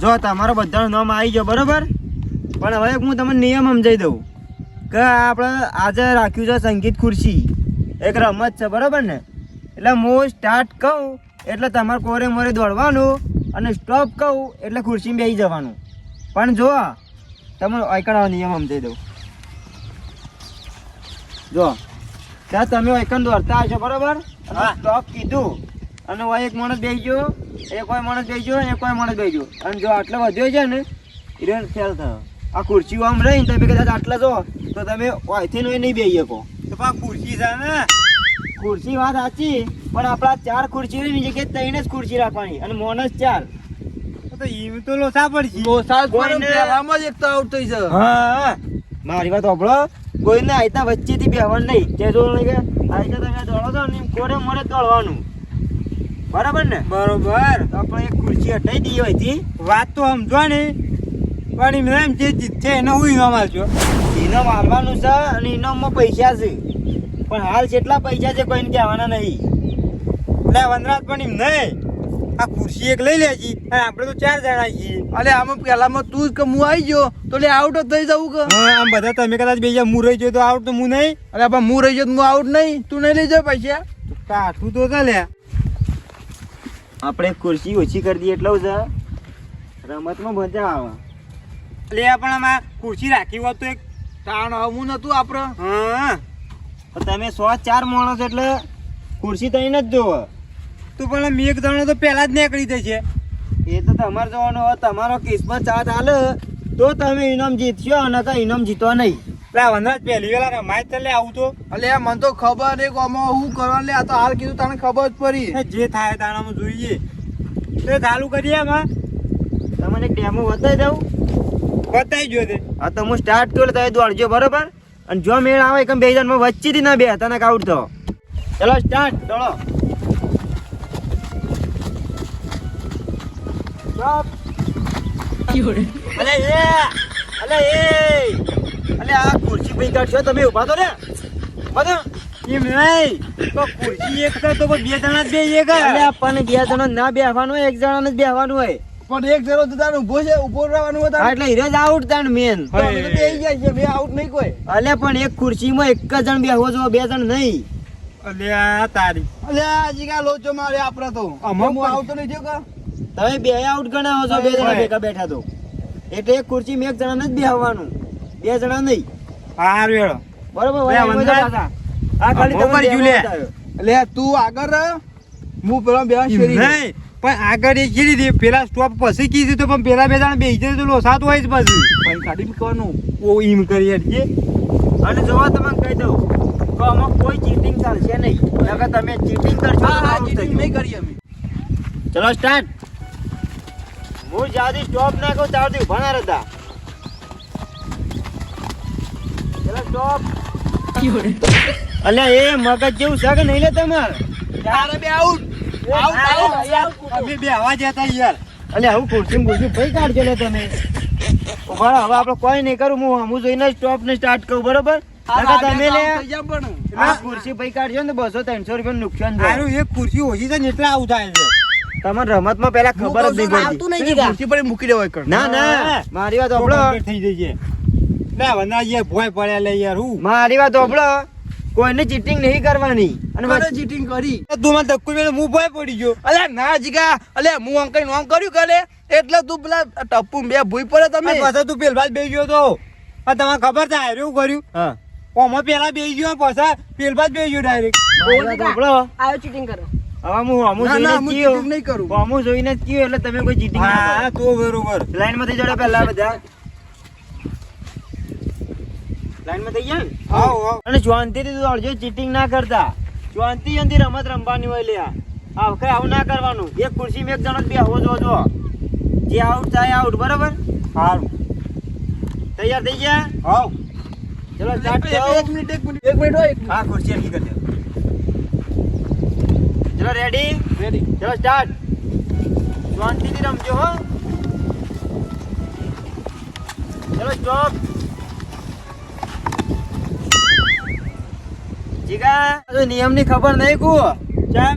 જો તમારો બધાનું નામ આવી ગયો બરોબર? પણ હવે હું તમને નિયમ સમજાવી દઉં કે આપણે આજે રાખ્યું છે સંગીત ખુરશી. એક રમત છે બરાબર ને? એટલે હું સ્ટાર્ટ કહું એટલે તમારે કોરે મોરે દોડવાનું અને સ્ટોપ કહું એટલે ખુરશીમાં બેસી જવાનું. પણ જો તમે એકણ નિયમ સમજાવી દઉં. જો ત્યાં તમે ઓકણ દોડતા હશો બરોબર? હા. સ્ટોપ કીધું. અને હું એક માણસ બેસી ગયો એક કોઈ માણસ બેસી ગયો એક કોઈ માણસ બેસી ગયો. અને જો આટલો વધ્યો છે ને એટલે ફેલ થયો. આ ખુરશીઓ આમ રહી ને તમે કદાચ આટલા જો તો તમે અહીંથી નહીં નહીં બેસી શકો. તો પણ ખુરશી છે ને. ખુરશી વાત સાચી પણ આપણા ચાર ખુરશી ની જગ્યાએ ત્રણ જ ખુરશી રાખવાની અને મોનસ ચાર. તો ઈમ તો લોસા પડશે. લોસા જ એક તો આઉટ થઈ છે હા. મારી વાત સાંભળો કોઈને આયતા વચ્ચેથી બેહવાનું નહીં. જો નહીં કે આયતા તમે દોડો છો ને કોરે મોરે દોડવાનું. બરાબર ને? બરોબર. આપણે એક ખુરશી હટાઈ દઈએ હોયથી વાત તો સમજો ને પણ એમને એમ જે જીતશે એનો હું ઇનામ આપજો ઇનામ આપવાનું છે અને ઇનામમાં પૈસા છે. પણ હાલ જેટલા પૈસા છે કોઈને કહેવાના નહીં. એટલે વનરાજ પણ એમ નહીં. આ ખુરશી એક લઈ લેજી. અને આપણે તો ચાર જણા છીએ. અલે આમાં પહેલામાં તું જ કે હું આવી ગયો? તો લે આઉટ જ થઈ જવું કે? આમ બધા તમે કદાચ બે હું રહી ગયો તો આઉટ તો હું નહીં. અરે હું રહી ગયો તો હું આઉટ નહીં. તું નહીં લઈ જાય પૈસા. કાઠું તો ચાલે આપણે ખુરશી ઓછી કરી દઈએ એટલું છે રમતમાં મજા આવે. એટલે પણ આમાં ખુરશી રાખી હોત તો એક તાણ હું નતું આપણે હા. તમે સો ચાર માણસ એટલે ખુરશી તઈ જ જોવો. તો પણ મેં એક જણો તો પહેલાં જ નીકળી જશે. એ તો તમારે જોવાનું તમારો કિસ્મત સાથ હાલે તો તમે ઇનામ જીતશો અને કાંઈ ઇનામ જીતવા નહીં. વનરાજ પહેલી વેલા રમાય ચાલે આવું તો. અલે મને તો ખબર નહીં કે હું કરવા લે આ તો હાલ કીધું તને ખબર જ પડી. એ જે થાય તાણામાં જોઈએ. તો ચાલુ કરીએ આમાં. તમને એક ડેમો બતાવી દઉં. બતાવી જો તે. આ તો હું સ્ટાર્ટ કરું તમે દોડજો બરોબર? અને જો મેળ આવે કે બે જણ વચ્ચેથી ના બે તને આઉટ થો ચલો સ્ટાર્ટ દોડો. અલે એ અલે એ. અલે આ ખુરશી કાઢશો તમે ઊભા તો ને ઊભા તો. એમ નહીં તો ખુરશી એક તો પણ બે જણા જ બે એક એટલે આપણને બે જણો ના બેહવાનું હોય એક જણાને જ બેહવાનું હોય. પણ એક જણો તો તારે ઊભો છે ઊભો રહેવાનું હોય એટલે હીરે જ આઉટ તાણ મેન તો અમે તો બેસી જાય છે બે આઉટ નહીં કોઈ. એટલે પણ એક ખુરશીમાં એક જ જણ બેહવો જો બે જણ નહીં. એટલે આ તારી. એટલે આ કા લોચો મારે આપડે તો. અમે હું આઉટ નહીં થયો કા. તમે બે આઉટ ગણાવો છો બે જણા. ભેગા બેઠા તો. એટલે એક ખુરશીમાં એક જણાને જ બેહવાનું. બે જણા નહીં. હાર વેળો બરોબર. આ ખાલી લે. એટલે તું આગળ હું પેલા બે શેરી નહીં પણ આગળ એ કીધી હતી પેલા સ્ટોપ પછી કીધી તો પણ પેલા બે જણા બેસી જાય તો લોસાત હોય જ પછી. પણ કાઢી મૂકવાનું. ઓ ઈમ કરી હટજે. અને જોવા તમને કહી દઉં તો આમાં કોઈ ચીટિંગ ચાલશે નહીં. અગર તમે ચીટિંગ કરશો હા હા ચીટિંગ નહીં કરી અમે. ચલો સ્ટાર્ટ હું જ્યાંથી સ્ટોપ ના કહું ત્યારથી ઊભા ના રહેતા ચલો સ્ટોપ અલ્યા એ મગજ જેવું છે કે નહીં લે તમારે? તારે બે આઉટ આઉટ આઉટ અમે બે હવા જતા યાર. અલ્યા હું ખુરશી ખુરશી ભાઈ કાઢજો લે તમે. ઊભા હવે આપણે કોઈ નહીં કરું હું હું જોઈને સ્ટોપ ને સ્ટાર્ટ કરું બરોબર? તમે લે ખુરશી ભાઈ કાઢજો ને બસો ત્રણસો રૂપિયા નુકસાન થાય એક ખુરશી ઓછી છે ને એટલે આવું થાય છે. તમારે રમતમાં પેલા ખબર જ નહીં પડતી. ખુરશી પર મૂકી દેવાય ના ના મારી વાત થઈ થઈ લે વંદા યાર ભોય પડ્યા લે યાર હું. મારી વાત ઓબળો કોઈને ચીટિંગ નહીં કરવાની. અને મને ચીટિંગ કરી? તું મને ધક્કો મેં હું ભોય પડી ગયો. અલે ના જીગા. અલે હું અંકલ નોમ કર્યું કરે એટલે તું પેલા ટપ્પુ બે ભૂઈ પડે તમે. પાછા તું પેલવા જ બેસી ગયો તો. આ તમને ખબર છે એવું કર્યું? હા. ઓમાં પેલા બેસી ગયો પાછા પેલવા જ બેસી ગયો ડાયરેક્ટ ઓબળો આયો ચીટિંગ કરો. હવે હું હમું ના ના જોઈને જ કયો નહીં કરું. હમું જોઈને જ કયો એટલે તમે કોઈ ચીટિંગ ના હા તો બરોબર. લાઈનમાંથી જોડે જડે પહેલા બધા. લાઈનમાં થઈ જાય? ને? આવો આવો. અને શાંતિથી દોડજો ચીટિંગ ના કરતા. શાંતિ શાંતિ રમત રમવાની હોય લ્યા આ. વખતે આવું ના કરવાનું. એક ખુરશીમાં એક જણો જ બેહવો જો જો. જે આઉટ થાય આઉટ બરાબર? સારું તૈયાર થઈ ગયા? આવ ચલો સ્ટાર્ટ એક મિનિટ એક મિનિટ. એક મિનિટ હોય હા ખુરશી હલકી કરી દે ચલો રેડી રેડી ચલો સ્ટાર્ટ શાંતિથી રમજો હો. ચલો સ્ટોપ જીગા નિયમની ખબર નહીં કુ. ચાલ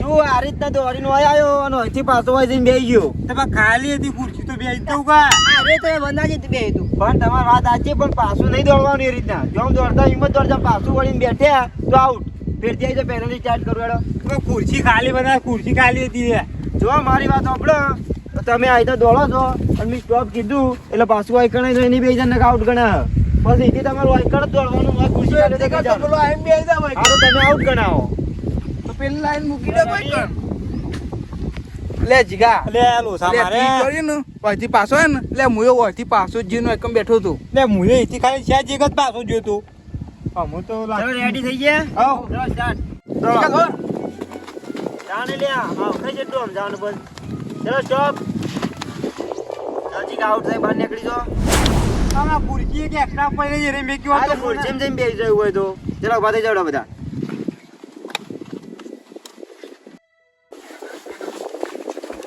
તું આ રીતના દોડીને નો આવ્યો અને અહીંથી પાછો હોય જઈને બેસી ગયો. તો ખાલી હતી ખુરશી તો બે તું કા અરે તો એ વંદાજી બે તું. પણ તમારી વાત સાચી પણ પાછું નહીં દોડવાનું એ રીતના. જો દોડતા હિંમત દોડતા પાછું વળીને બેઠ્યા તો આઉટ ફેરથી આવી તો પેનલ્ટી ચાર્જ કરો એડો ખુરશી ખાલી બધા ખુરશી ખાલી હતી જો મારી વાત સાંભળો તો તમે આ રીતે દોડો છો. અને મેં સ્ટોપ કીધું એટલે પાછું વાયકણ તો એની બે જણ આઉટ ગણાવો બસ એથી તમારું જ દોડવાનું હોય ખુશી ખાલી દેખા તો બોલો એમ બેસી જા ભાઈ. હારું તમે આઉટ ગણાવો. તો પેલી લાઈન મૂકી દે ભાઈ કણ. લે જીગા. લે લોસા લે મારે તી કરી ને. પછી પાછો હે ને. લે મુયો અહીંથી પાછો જ જઈને એકમ બેઠો હતો લે મુયો એથી ખાલી છે જીગત એક જ પાછો જોતો અમુ તો લાગ- ચલો રેડી થઈ ગયા? આવ. ચલો સ્ટાર્ટ ધોર. જાણે લે હા કઈ જેટલું આમ જવાનું બસ. ચલો સ્ટોપ જીગા આઉટ થઈ બહાર નીકળી જો આમાં ખુરશી એક extra પડી રહી મેં કીધું આ આ તો તો જઈને બેસી જવું હોય તો. ચલો ઊભા થઈ જાવ બધા.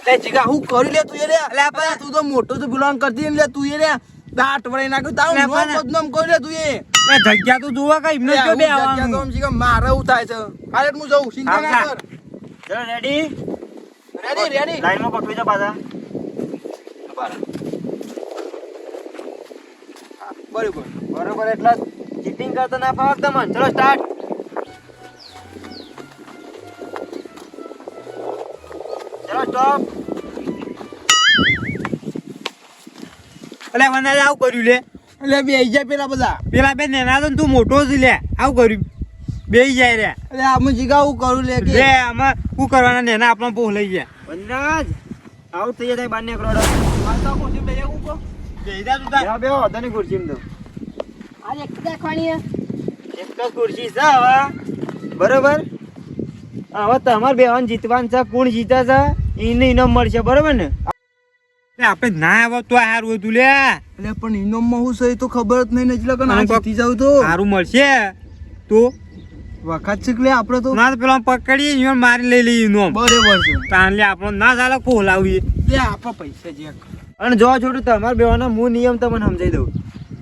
લે જીગા હું કરી લે તું એ રે. લે પણ તું તો મોટો તો બિલોંગ કરતી ને લે તું એ રે. દાંત વળી નાખ્યું તારું નામ બદનામ કરી લે તું એ. એ જગ્યા તો જોવા કઈ એમને લે, બે હું જગ્યા તો જીગા મારે એવું થાય છે. હાલે હું જઉં ચિંતા ના કર. ચલો રેડી રેડી રેડી લાઈનમાં પકડી જાઓ પાછા. બરોબર. બરોબર એટલે ચીટિંગ કરતા ના ફાવક તમને. ચલો સ્ટાર્ટ ચલો સ્ટોપ અલે મને આવું કર્યું લે. એટલે બે જાય પેલા બધા. પેલા બે નેના તો ને તું મોટો જ લે. આવું કર્યું. બે જાય રે. એટલે આમ જીગા હું કરું લે કે? લે આમાં શું કરવાના નેના? આપણો પોહ લઈ ગયા. વનરાજ આઉટ થઈ જાય બાર નીકળો હેડો. પાછા ખુરશી બે કહો. બેહી. બેહો બેહો તો આજે એક દેખવાની એક જ ખુરશી છે હવે. બરોબર? હવે તમારે બેવાન જીતવાનું છે કોણ જીતે છે એને ઇનામ મળશે બરોબર ને? આપણે ના આવો તો સારું હતું લે. એટલે પણ ઇનામમાં હું છે તો ખબર જ નહીં એટલે કે ના જીતી જાવ તો. હારું મળશે. તો? વખત છે કે લે આપણે તો? ના પેલા પકડીએ ઈવન મારી લઈ લઈએ નો બરાબર છે. તાન લે આપણો ના ચાલે ખોલાવીએ. લે આપણા પૈસા જે અને જો છોટું તમારે બેવાનો હું નિયમ તમને સમજાવી દઉં.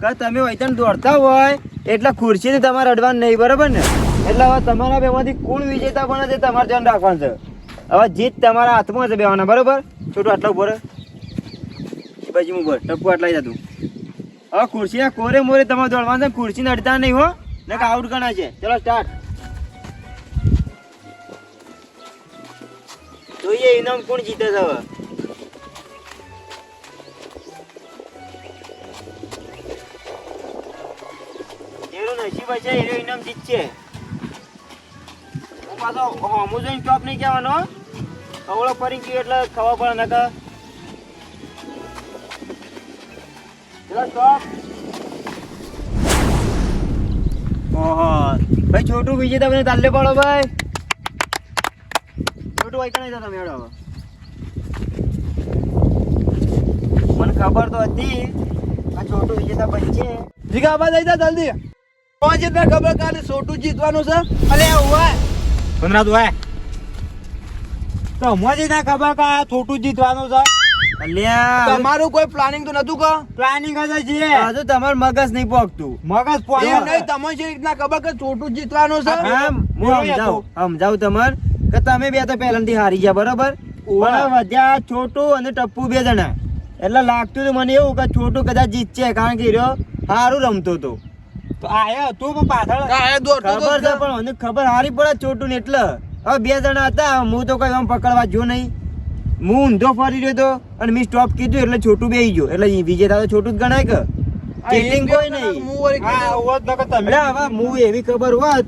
કે તમે વૈતન દોડતા હોય, એટલે ખુરશીથી તમારે અડવાનું નહીં, બરાબર ને? એટલે હવે તમારા બેમાંથી કોણ વિજેતા બને છે તમારે ધ્યાન રાખવાનું છે. હવે જીત તમારા હાથમાં છે બેવાના, બરાબર? છોટું આટલા ઉપર. પછી હું બોલ, ટપકું આટલા જતું હવે ખુરશીના કોરે મોરે તમારે દોડવાનું છે, ખુરશીને અડતા નહીં હો. ને આઉટ ગણા છે. ચલો સ્ટાર્ટ જોઈએ ઇનામ કોણ જીતે છે હવે? નસીબ હશે એનો ઇનામ જીતશે પાછો હોમું જોઈને ચોપ નહીં કહેવાનો કવળો ફરી ગયો એટલે પડે નકર ચલો ચોપ ભાઈ છોટું બીજે તમને તાલે પડો ભાઈ છોટું વાંચતા નહીં તમે હેડો મને ખબર તો હતી, આ છોટું વિજેતા બનશે. જીગા આબા જઈ જા જલ્દી. પહોંચે તને ખબર કાલે સોટું જીતવાનું છે? અલે હોય પંદરા તું આય તો મજે ના ખબર કે થોટું જીતવાનું છે? અલ્યા તમારું કોઈ પ્લાનિંગ તો નતું કા? પ્લાનિંગ જ છે હજુ તમારું મગજ નહીં પોકતું મગજ નહીં જે રીતના ખબર કે ચોટું જીતવાનું છે? હું સમજાવું સમજાવું તમાર કે તમે બે તો પહેલાથી હારી ગયા બરોબર. પણ વધ્યા છોટું અને ટપ્પુ બે જણા. એટલે લાગતું હતું મને એવું કે છોટું કદાચ જીતશે કારણ કે રહ્યો સારું રમતો હતો. તો આયા તું પણ પાછળ. ખબર છે છે. પણ મને ખબર હારી પડે છોટું ને એટલે. હવે બે જણા હતા હું તો કઈ આમ પકડવા જો નહીં. હું ઊંધો ફરી રહ્યો હતો અને મેં સ્ટોપ કીધું એટલે છોટું બેહી ગયો. એટલે વિજેતા તો છોટું જ ગણાય કે. ચીટિંગ કોઈ નહીં. હા હોત નકર તમે. હવે હું એવી ખબર હોત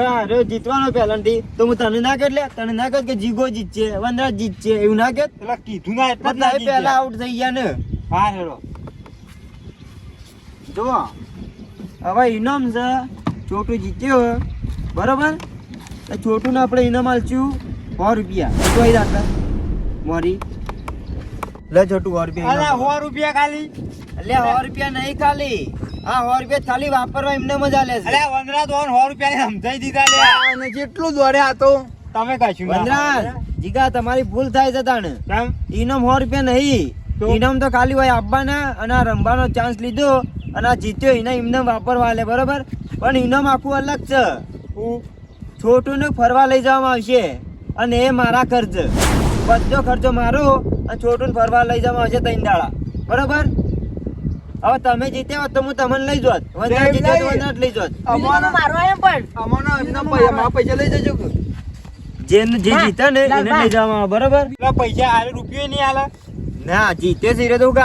અરે જીતવાનો પહેલાથી તો હું તને ના કહે તને ના કહે કે જીગો જીતશે વનરાજ જીતશે એવું ના કહે પેલા કીધું ના એટલે પહેલા આઉટ થઈ ગયા ને. હા હેડો. હવે ઇનામ છે. છોટું જીત્યો બરોબર? તો છોટું ને આપણે ઇનામ આલશું સો રૂપિયા. અહીં રાખતા મોરી. લે છોટું સો રૂપિયા અલે સો રૂપિયા ખાલી. એટલે સો રૂપિયા નહીં ખાલી. હા સો રૂપિયા ખાલી વાપરવા એમને મજા લે છે. વનરા તો સો રૂપિયા સમજાઈ દીધા લે અને જેટલું દોડે આ તો. તમે કશું વંદરા જીગા તમારી ભૂલ થાય છે તાણે? ઇનામ સો રૂપિયા નહીં? ઇનામ તો ખાલી હોય આપવાના અને રમવાનો ચાન્સ લીધો. અને આ જીત્યો એના ઇનામ વાપરવા લે બરોબર? પણ ઇનામ આખું અલગ છે. હું છોટું ને ફરવા લઈ જવામાં આવશે અને એ મારા ખર્ચ. બધો ખર્ચો મારો અને છોટું ફરવા લઈ જવામાં આવશે ત્રણ દાડા. બરોબર? હવે તમે જીત્યા હોત તો હું તમને લઈ જોત. વંદના જીત્યો તો વંદના લઈ જોત. અમારો મારો એમ પણ. અમારો એમના પૈસા મારા. પૈસા લઈ જજો. જે જીતે ને એને લઈ જવામાં બરોબર? પૈસા આલે રૂપિયો નહીં આલે. ના જીતે સિરે તો કે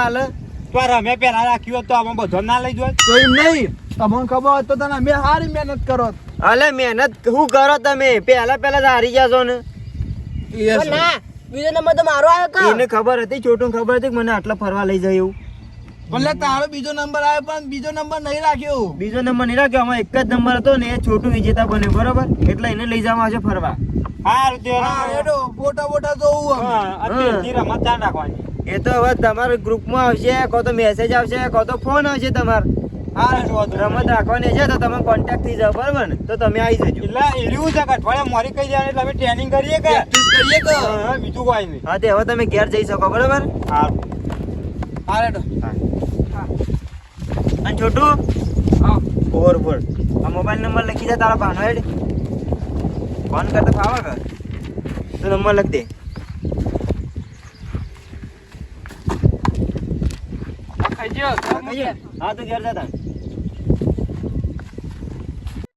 હાલે અમે પેલા રાખ્યું તો આમાં બધો ના લઈ જોય. તો એમ નહીં. તમને ખબર હોય તો તને મેં સારી મહેનત કરો. અલે મહેનત શું કરો તમે? પહેલા પહેલા જ હારી ગયા ને. ના બીજો નંબર તો મારો આવ્યો કા એને ખબર હતી છોટું ખબર હતી કે મને આટલા ફરવા લઈ જાય એવું. ભલે તારો બીજો નંબર આવ્યો પણ બીજો નંબર નહીં રાખ્યો. બીજો નંબર નહીં રાખ્યો આમાં એક જ નંબર હતો ને એ છોટું વિજેતા બન્યો બરોબર? એટલે એને લઈ જવા આવશે ફરવા. હા ફોટા બોટા જોવું રમત ચાલ રાખવાની. એ તો હવે તમારા ગ્રુપમાં આવશે કો તો મેસેજ આવશે કો તો ફોન આવશે તમારે. હા રમત રાખવાની છે તો તમે કોન્ટેક્ટ થઈ જાવ બરાબર ને? તો તમે આવી જજો. એટલે એવું છે અઠવાડિયા મોરી કઈ જાય એટલે અમે ટ્રેનિંગ કરીએ કે? કરીએ કે બીજું કોઈ નહીં. હા તે હવે તમે ઘેર જઈ શકો બરાબર? હા. હા રેડો. અને છોટું? હા. ફોર ફોર આ મોબાઈલ નંબર લખી દે તારા ભાનો હેડ. ફોન કરતા ફાવા કર તો નંબર લખી દે. હા તો ઘેર જતા.